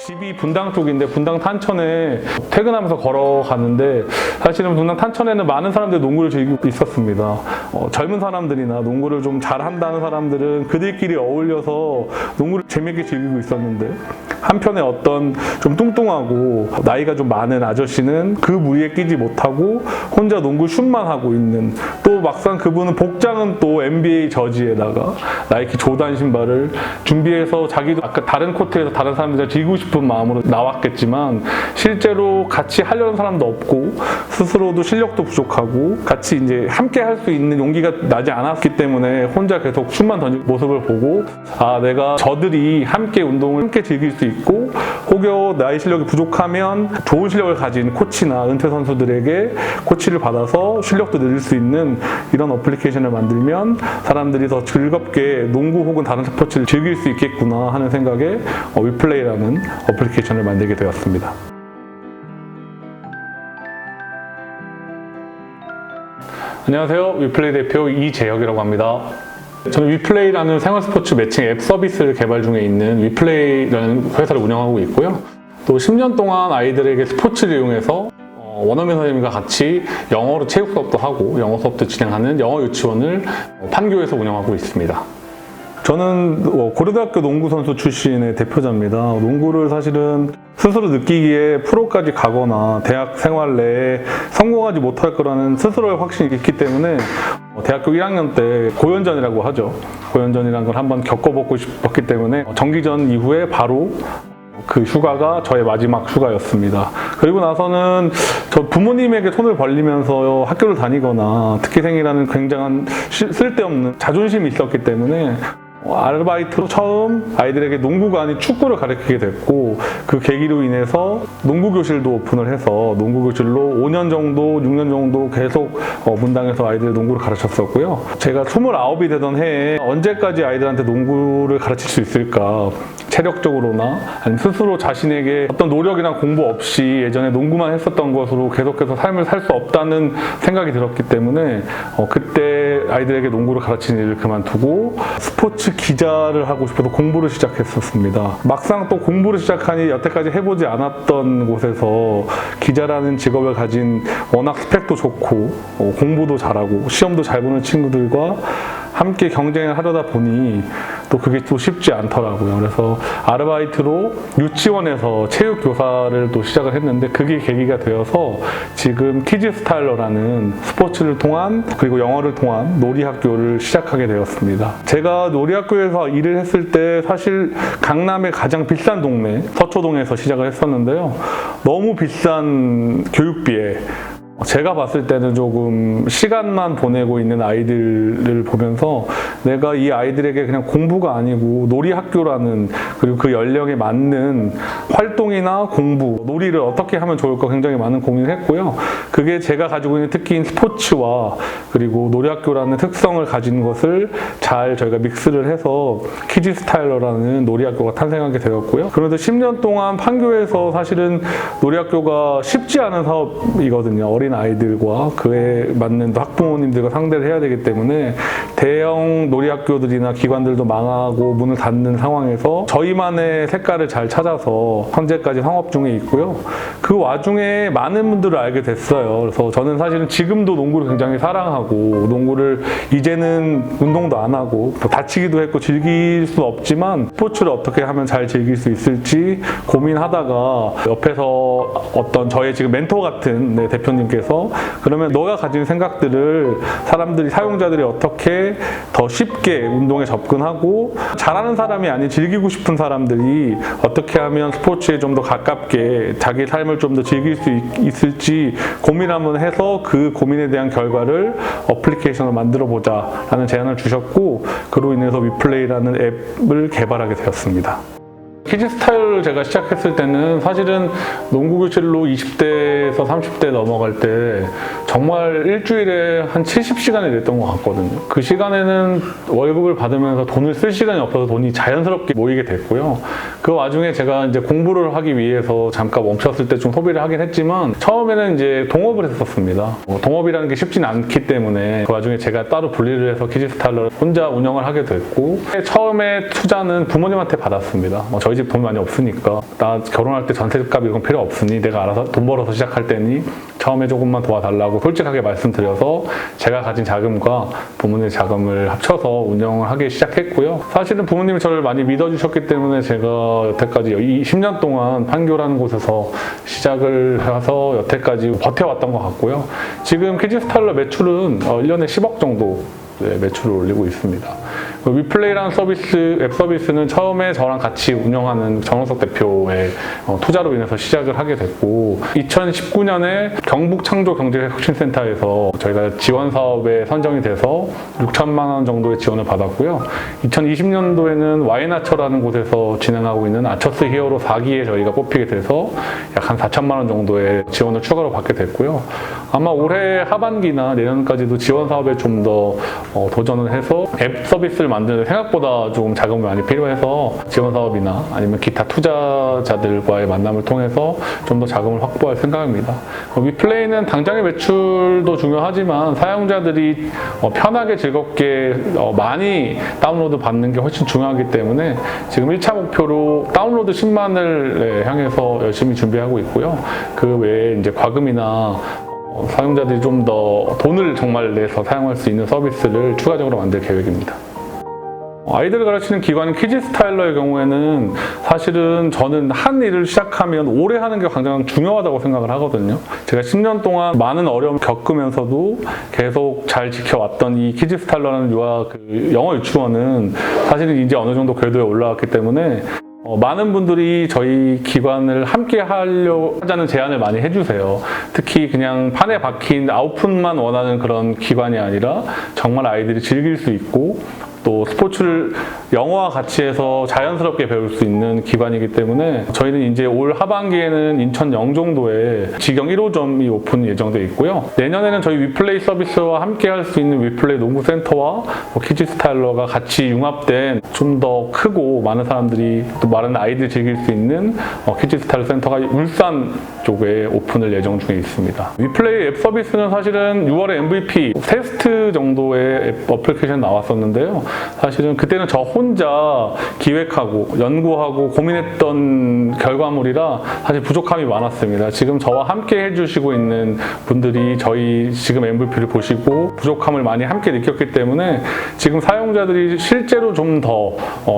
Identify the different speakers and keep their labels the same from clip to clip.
Speaker 1: 집이 분당 쪽인데 분당 탄천에 퇴근하면서 걸어가는데 사실은 분당 탄천에는 많은 사람들이 농구를 즐기고 있었습니다. 어, 젊은 사람들이나 농구를 좀 잘한다는 사람들은 그들끼리 어울려서 농구를 재밌게 즐기고 있었는데 한편에 어떤 좀 뚱뚱하고 나이가 좀 많은 아저씨는 그 무리에 끼지 못하고 혼자 농구 슛만 하고 있는 또 막상 그분은 복장은 또 NBA 저지에다가 나이키 조단 신발을 준비해서 자기도 아까 다른 코트에서 다른 사람들이랑 즐기고 싶은 마음으로 나왔겠지만 실제로 같이 하려는 사람도 없고 스스로도 실력도 부족하고 같이 이제 함께 할 수 있는 용기가 나지 않았기 때문에 혼자 계속 슛만 던지는 모습을 보고 아 내가 저들이 함께 운동을 함께 즐길 수 있고 혹여 나의 실력이 부족하면 좋은 실력을 가진 코치나 은퇴 선수들에게 코치를 받아서 실력도 늘릴 수 있는 이런 어플리케이션을 만들면 사람들이 더 즐겁게 농구 혹은 다른 스포츠를 즐길 수 있겠구나 하는 생각에 어, 위플레이라는 어플리케이션을 만들게 되었습니다. 안녕하세요. 위플레이 대표 이재혁이라고 합니다. 저는 위플레이라는 생활 스포츠 매칭 앱 서비스를 개발 중에 있는 위플레이라는 회사를 운영하고 있고요. 또 10년 동안 아이들에게 스포츠를 이용해서 어, 원어민 선생님과 같이 영어로 체육 수업도 하고 영어 수업도 진행하는 영어 유치원을 어, 판교에서 운영하고 있습니다. 저는 어, 고려대학교 농구 선수 출신의 대표자입니다. 농구를 사실은 스스로 느끼기에 프로까지 가거나 대학 생활 내에 성공하지 못할 거라는 스스로의 확신이 있기 때문에 어, 대학교 1학년 때 고연전이라고 하죠. 고연전이라는 걸 한번 겪어보고 싶었기 때문에 정기전 이후에 바로 그 휴가가 저의 마지막 휴가였습니다. 그리고 나서는 저 부모님에게 손을 벌리면서 학교를 다니거나 특기생이라는 굉장한 시- 쓸데없는 자존심이 있었기 때문에 어, 아르바이트로 처음 아이들에게 농구가 아닌 축구를 가르치게 됐고 그 계기로 인해서 농구 교실도 오픈을 해서 농구 교실로 5년 정도, 6년 정도 계속 어, 문당에서 아이들 농구를 가르쳤었고요. 제가 29이 되던 해에 언제까지 아이들한테 농구를 가르칠 수 있을까? 체력적으로나 아니면 스스로 자신에게 어떤 노력이나 공부 없이 예전에 농구만 했었던 것으로 계속해서 삶을 살 수 없다는 생각이 들었기 때문에 어, 그때 아이들에게 농구를 가르치는 일을 그만두고 스포츠 기자를 하고 싶어서 공부를 시작했었습니다. 막상 또 공부를 시작하니 여태까지 해보지 않았던 곳에서 기자라는 직업을 가진 워낙 스펙도 좋고 어, 공부도 잘하고 시험도 잘 보는 친구들과 함께 경쟁을 하려다 보니 또 그게 또 쉽지 않더라고요. 그래서 아르바이트로 유치원에서 체육 교사를 또 시작을 했는데 그게 계기가 되어서 지금 키즈 스타일러라는 스포츠를 통한 그리고 영어를 통한 놀이 학교를 시작하게 되었습니다. 제가 놀이 학교에서 일을 했을 때 사실 강남의 가장 비싼 동네 서초동에서 시작을 했었는데요. 너무 비싼 교육비에 제가 봤을 때는 조금 시간만 보내고 있는 아이들을 보면서 내가 이 아이들에게 그냥 공부가 아니고 놀이 학교라는 그리고 그 연령에 맞는 활동이나 공부, 놀이를 어떻게 하면 좋을까 굉장히 많은 고민을 했고요. 그게 제가 가지고 있는 특기인 스포츠와 그리고 놀이 학교라는 특성을 가진 것을 잘 저희가 믹스를 해서 키즈 스타일러라는 놀이 학교가 탄생하게 되었고요. 그런데 10년 동안 판교에서 사실은 놀이 학교가 쉽지 않은 사업이거든요. 어린 아이들과 그에 맞는 또 학부모님들과 상대를 해야 되기 때문에 대형 놀이 학교들이나 기관들도 망하고 문을 닫는 상황에서 저희만의 색깔을 잘 찾아서 현재까지 상업 중에 있고요. 그 와중에 많은 분들을 알게 됐어요. 그래서 저는 사실은 지금도 농구를 굉장히 사랑하고 농구를 이제는 운동도 안 하고 또 다치기도 했고 즐길 수 없지만 스포츠를 어떻게 하면 잘 즐길 수 있을지 고민하다가 옆에서 어떤 저의 지금 멘토 같은 네, 대표님께서 그러면 너가 가진 생각들을 사람들이 사용자들이 어떻게 더 쉽게 운동에 접근하고 잘하는 사람이 아닌 즐기고 싶은 사람들이 어떻게 하면 스포츠에 좀 더 가깝게 자기 삶을 좀 더 즐길 수 있- 있을지 고민 한번 해서 그 고민에 대한 결과를 어플리케이션을 만들어 보자라는 제안을 주셨고 그로 인해서 위플레이라는 앱을 개발하게 되었습니다. 키즈 스타일을 제가 시작했을 때는 사실은 농구 교실로 20대에서 30대 넘어갈 때 정말 일주일에 한 70시간이 됐던 것 같거든요. 그 시간에는 월급을 받으면서 돈을 쓸 시간이 없어서 돈이 자연스럽게 모이게 됐고요. 그 와중에 제가 이제 공부를 하기 위해서 잠깐 멈췄을 때 좀 소비를 하긴 했지만 처음에는 이제 동업을 했었습니다. 어, 동업이라는 게 쉽진 않기 때문에 그 와중에 제가 따로 분리를 해서 키즈 스타일러를 혼자 운영을 하게 됐고 처음에 투자는 부모님한테 받았습니다. 어, 저희 집 돈 많이 없으니까 나 결혼할 때 전세값 이런 건 필요 없으니 내가 알아서 돈 벌어서 시작할 때니 처음에 조금만 도와달라고 솔직하게 말씀드려서 제가 가진 자금과 부모님의 자금을 합쳐서 운영을 하기 시작했고요. 사실은 부모님이 저를 많이 믿어주셨기 때문에 제가 여태까지 이 10년 동안 판교라는 곳에서 시작을 해서 여태까지 버텨왔던 것 같고요. 지금 키즈스타일러 매출은 어, 1년에 10억 정도 네, 매출을 올리고 있습니다. 그 위플레이라는 서비스, 앱 서비스는 처음에 저랑 같이 운영하는 정원석 대표의 어, 투자로 인해서 시작을 하게 됐고, 2019년에 경북 창조 경제혁신센터에서 저희가 지원 사업에 선정이 돼서 6천만 원 정도의 지원을 받았고요. 2020년도에는 와이나처라는 곳에서 진행하고 있는 아처스 히어로 4기에 저희가 뽑히게 돼서 약 한 4천만 원 정도의 지원을 추가로 받게 됐고요. 아마 올해 하반기나 내년까지도 지원 사업에 좀더 도전을 해서 앱 서비스를 만드는 데 생각보다 조금 자금이 많이 필요해서 지원 사업이나 아니면 기타 투자자들과의 만남을 통해서 좀 더 자금을 확보할 생각입니다. 어, 위플레이는 당장의 매출도 중요하지만 사용자들이 어, 편하게 즐겁게 어, 많이 다운로드 받는 게 훨씬 중요하기 때문에 지금 1차 목표로 다운로드 10만을 향해서 열심히 준비하고 있고요. 그 외에 이제 과금이나 어, 사용자들이 좀 더 돈을 정말 내서 사용할 수 있는 서비스를 추가적으로 만들 계획입니다. 어, 아이들을 가르치는 기관인 키즈스타일러의 경우에는 사실은 저는 한 일을 시작하면 오래 하는 게 가장 중요하다고 생각을 하거든요. 제가 10년 동안 많은 어려움을 겪으면서도 계속 잘 지켜왔던 이 키즈스타일러라는 유아 그 영어 유치원은 사실은 이제 어느 정도 궤도에 올라왔기 때문에 어, 많은 분들이 저희 기관을 함께 하려 하자는 제안을 많이 해주세요. 특히 그냥 판에 박힌 아웃풋만 원하는 그런 기관이 아니라 정말 아이들이 즐길 수 있고 또 스포츠를 영어와 같이 해서 자연스럽게 배울 수 있는 기관이기 때문에 저희는 이제 올 하반기에는 인천 영종도에 직영 1호점이 오픈 예정돼 있고요. 내년에는 저희 위플레이 서비스와 함께 할 수 있는 위플레이 농구센터와 뭐 키즈스타일러가 같이 융합된 좀 더 크고 많은 사람들이 또 많은 아이들이 즐길 수 있는 어, 키즈스타일러 센터가 울산 쪽에 오픈을 예정 중에 있습니다. 위플레이 앱 서비스는 사실은 6월에 MVP 테스트 정도의 앱 어플리케이션 나왔었는데요. 사실은 그때는 저 혼자 기획하고 연구하고 고민했던 결과물이라 사실 부족함이 많았습니다. 지금 저와 함께 해주시고 있는 분들이 저희 지금 MVP를 보시고 부족함을 많이 함께 느꼈기 때문에 지금 사용자들이 실제로 좀 더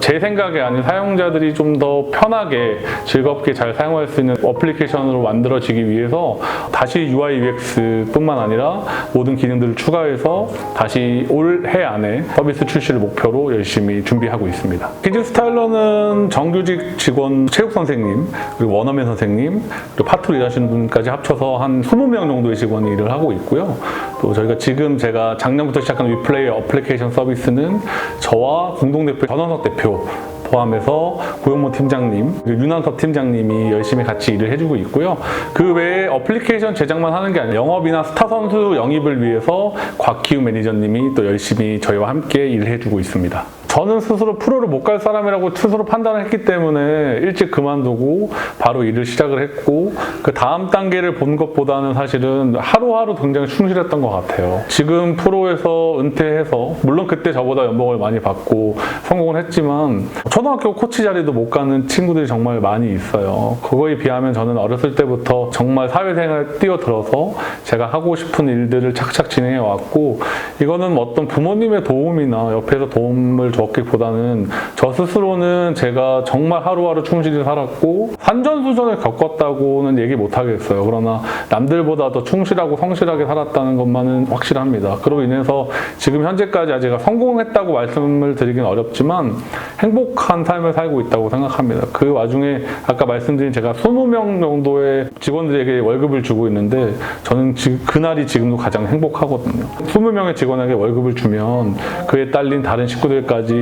Speaker 1: 제 생각이 아닌 사용자들이 좀 더 편하게 즐겁게 잘 사용할 수 있는 어플리케이션으로 만들어지기 위해서 다시 UI UX뿐만 아니라 모든 기능들을 추가해서 다시 올해 안에 서비스 출시 를 목표로 열심히 준비하고 있습니다. 키즈 스타일러는 정규직 직원 체육 선생님, 그리고 원어민 선생님, 그리고 파트로 일하시는 분까지 합쳐서 한 20명 정도의 직원이 일을 하고 있고요. 또 저희가 지금 제가 작년부터 시작한 위플레이 어플리케이션 서비스는 저와 공동대표 전원석 대표 포함해서 고용모 팀장님, 윤한섭 팀장님이 열심히 같이 일을 해주고 있고요. 그 외에 어플리케이션 제작만 하는 게 아니라 영업이나 스타 선수 영입을 위해서 곽기우 매니저님이 또 열심히 저희와 함께 일을 해주고 있습니다. 저는 스스로 프로를 못 갈 사람이라고 스스로 판단을 했기 때문에 일찍 그만두고 바로 일을 시작을 했고 그 다음 단계를 본 것보다는 사실은 하루하루 굉장히 충실했던 것 같아요. 지금 프로에서 은퇴해서 물론 그때 저보다 연봉을 많이 받고 성공을 했지만 초등학교 코치 자리도 못 가는 친구들이 정말 많이 있어요. 그거에 비하면 저는 어렸을 때부터 정말 사회생활 뛰어들어서 제가 하고 싶은 일들을 착착 진행해 왔고 이거는 어떤 부모님의 도움이나 옆에서 도움을 줬기보다는 저 스스로는 제가 정말 하루하루 충실히 살았고 산전수전을 겪었다고는 얘기 못 하겠어요. 그러나 남들보다 더 충실하고 성실하게 살았다는 것만은 확실합니다. 그로 인해서 지금 현재까지 제가 성공했다고 말씀을 드리긴 어렵지만 행복한 삶을 살고 있다고 생각합니다. 그 와중에 아까 말씀드린 제가 20명 정도의 직원들에게 월급을 주고 있는데 저는 그날이 지금도 가장 행복하거든요. 20명의 직원에게 월급을 주면 그에 딸린 다른 식구들까지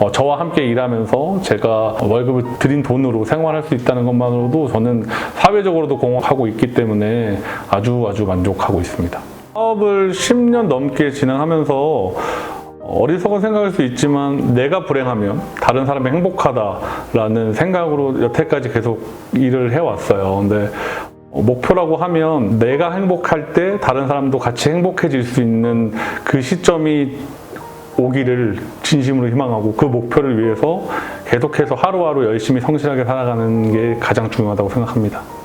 Speaker 1: 어, 저와 함께 일하면서 제가 월급을 드린 돈으로 생활할 수 있다는 것만으로도 저는 사회적으로도 공헌하고 있기 때문에 아주 아주 만족하고 있습니다. 사업을 10년 넘게 진행하면서 어리석은 생각일 수 있지만 내가 불행하면 다른 사람이 행복하다라는 생각으로 여태까지 계속 일을 해왔어요. 근데 어, 목표라고 하면 내가 행복할 때 다른 사람도 같이 행복해질 수 있는 그 시점이 오기를 진심으로 희망하고 그 목표를 위해서 계속해서 하루하루 열심히 성실하게 살아가는 게 가장 중요하다고 생각합니다.